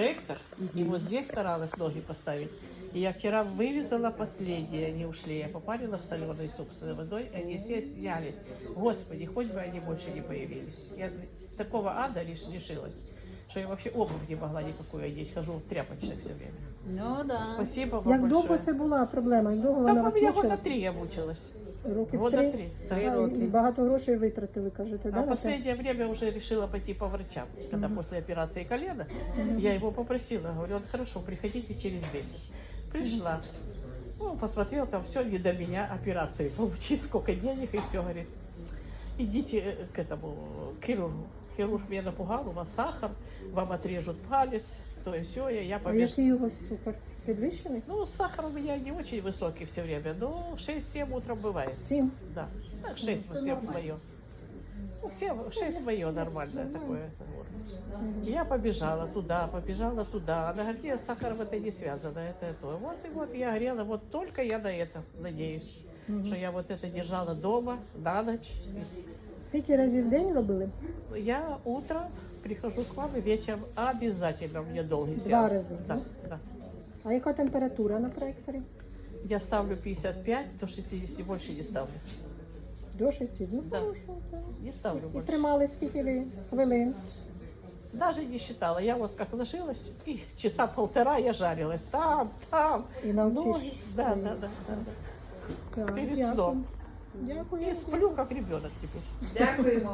проектор, и вот здесь старалась ноги поставить. И я вчера вывезала последние, они ушли. Я попарила в соленый суп с водой, они все снялись. Господи, хоть бы они больше не появились. Я такого ада лиш- лишилась, что я вообще обувь не могла никакую одеть. Хожу в тряпочных все время. Ну да. Спасибо вам Як большое. довго це була проблема? Як довго Там вона у вас мучила? года три я мучилась. Років Года три? три. Три да. А, роки. багато грошей витратили, кажете, А да? на це? последнее время уже решила пойти по врачам. Когда после операции колена, я его попросила, говорю, «Вот хорошо, приходите через месяц. Пришла. Ну, посмотрел, там все не до меня, операции получить, сколько денег, и все, говорит, идите э, к этому к хирургу. Хирург меня напугал, у вас сахар, вам отрежут палец, то и все, я, я А побежала. який його супер? Підвищений? Ну, сахар у меня не очень высокий все время, но 6-7 утром бывает. Сім. Да, так, 6 вот 7 мое. Ну, 7, 6 мое нормальное такое. вот. Я побежала туда, побежала туда. Она говорит, нет, сахар в это не связано, это то. Вот и вот я говорила, вот только я на это надеюсь. Что я вот это держала дома на ночь. Скільки разів в день робили? Я утром прихожу к вам и вечером обязательно у меня долгий Два сеанс. раза, Да, да? да. А яка температура на проекторі? Я ставлю 55 до 60, больше не ставлю. До 6. Ну, Да. хорошо. так. Не ставлю І больше. тримали скільки ви хвилин? Даже не считала. Я вот как ложилась, и часа полтора я жарилась. Там, там. І на оці ноги. ж Да, свої. да, да, да, да. Так, Перед дякую. сном. Дякую. И сплю, как ребенок теперь. Дякуємо.